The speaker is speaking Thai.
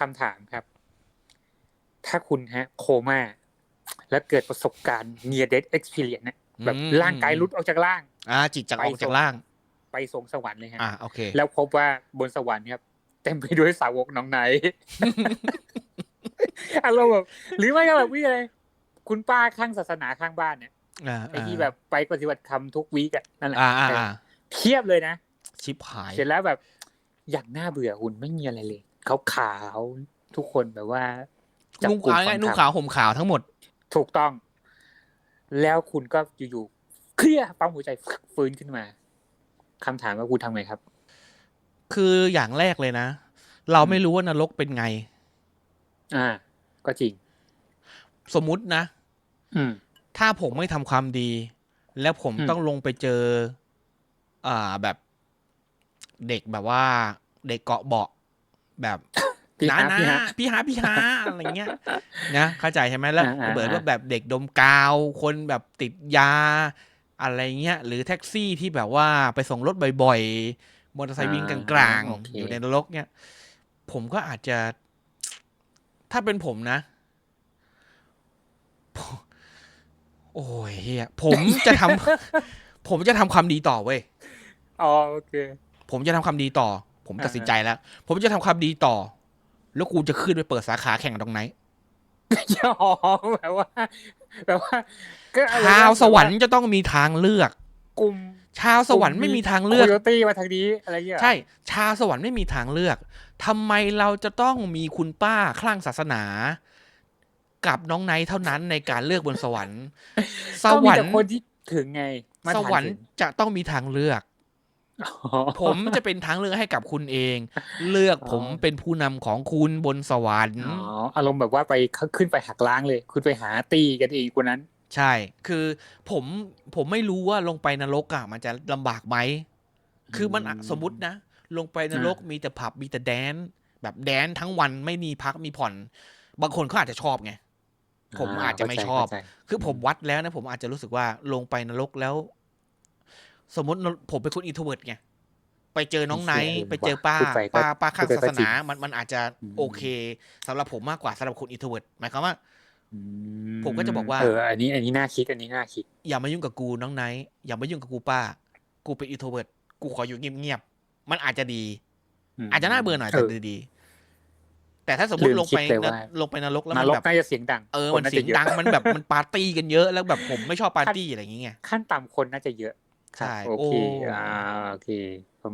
คำถามครับ ถ้าคุณฮะ โคม่าแล้วเกิดประสบการณ์ near death experience เนี่ยแบบอืมร่างกายหลุดออกจากร่าง อ่า จิตจากไปออกจากส่งล่าง ไปสวงสวรรค์เลยฮะอ่าโอเค แล้วพบว่าบนสวรรค์ครับเต็มไปด้วยสาวกน้องไนท์อารมณ์แบบหรือไม่ก็แบบวิอะไรคุณป้าข้างศาสนาข้างบ้านเนี่ยอ่าไอ้ที่แบบไปปฏิบัติธรรมทุกวีกอะนั่นแหละอ่าอ่าเอออ่าเพียบเลยนะ ชิบหาย เสร็จแล้วแบบอย่างน่าเบื่อคุณไม่มีอะไรเลยเขาขาวๆทุกคนแบบว่าจับนุ่งกลุ่มขาวไงฟังนุ่งธรขารวห่มขาวทั้งหมด ถูกต้อง แล้วคุณก็อยู่ๆเครียดปั๊มหัวใจฟื้นขึ้นมาคำถามว่าคุณทำไงครับ คืออย่างแรกเลยนะ เราไม่รู้ว่านรกเป็นไง อ่า ก็จริง สมมุตินะอืมถ้าผมไม่ทำความดี แล้วผมอืมต้องลงไปเจอ อ่าแบบ เด็กแบบว่า เด็กเกาะเบาะ แบบพี่นะฮะนะพี่ฮะพี่ฮาพี่ฮาอะไรเงี้ยนะเข้าใจใช่ไหมแล้วอ่าอ่าเบิดว่าอ่าแบบเด็กดมกาว คนแบบติดยา อะไรเงี้ยหรือแท็กซี่ที่แบบว่าไปส่งรถบ่อยๆมอเตอร์ไซค์วิ่งกลางโอเคๆอยู่ในนรกเนี่ย ผมก็อาจจะ ถ้าเป็นผมนะผมโอ้ยเฮียผมจะทำผมจะทำความดีต่อเว้ยอ๋อโอเค ผมจะทำความดีต่อ ผมตัดสินใจแล้ว ผมจะทำความดีต่อ แล้วกูจะขึ้นไปเปิดสาขาแข่งตรงไหนอ๋อแบบว่าแบบว่าก็อะไรชาวนะสวรรค์จะต้องมีทางเลือก กลุ่ม ชาวสวรรค์ไม่มีทางเลือกโคโยตี้มาทางนี้อะไรเงี้ยใช่ ชาวสวรรค์ไม่มีทางเลือกทำไมเราจะต้องมีคุณป้าคลั่งศาสนากับน้องไนท์เท่านั้นในการเลือกบนสวรรค์สก็มีวรรแต่ค์คนที่ถึงไงมาสทางวรรค์ถึงจะต้องมีทางเลือกอ๋อ ผมจะเป็นทางเลือกให้กับคุณเอง เลือกผมอ๋อเป็นผู้นำของคุณบนสวรรค์อ๋ออารมณ์แบบว่าไปขึ้นไปหักล้างเลย คุณไปหาตีกันเองคนนั้น ใช่ คือผมผมไม่รู้ว่าลงไปนรกอะมันจะลำบากไหมคือมันอะอืมสมมตินะ ลงไปนรกมีแต่ผับมีแต่แดนซ์แบบแดนซ์ทั้งวันไม่มีพักมีผ่อน บางคนเขาอาจจะชอบไงผมอาจจะไม่ชอบเข้าใจคือผมวัดแล้วนะผมอาจจะรู้สึกว่าลงไปนรกแล้ว สมมติผมเป็นคนอินโทรเวิร์ดไงไปเจอน้องไนท์ไปเจอป้าพูดไปก็ป้าป้าข้างพูดศาไปสก็จริงนา มันมันอาจจะอืมโอเคสำหรับผมมากกว่าสำหรับคนอินโทรเวิร์ดหมายความว่าอืผมก็จะบอกว่าเอออันนี้ อันนี้น่าคิด อันนี้น่าคิด อย่ามายุ่งกับกูน้องไนท์อย่ามายุ่งกับกูป้า กูเป็นอินโทรเวิร์ดกูขออยู่เงียบๆมันอาจจะดีมอาจจะน่าเบื่อหน่อยแต่เออดีๆแต่ถ้าสมมติลืมลงไปคิดเลยว่าลงไปนรกแล้วนมันรกแบบน่าจะเสียงดังเออคมันน่าเสีจะยงเยอะดังมันแบบมันปาร์ตี้กันเยอะแล้วแบบผมไม่ชอบปาร์ตี้อะไรอย่างเงี้ยขั้นต่ำคนน่าจะเยอะ ใช่โอเคโอ้อ่าโอเค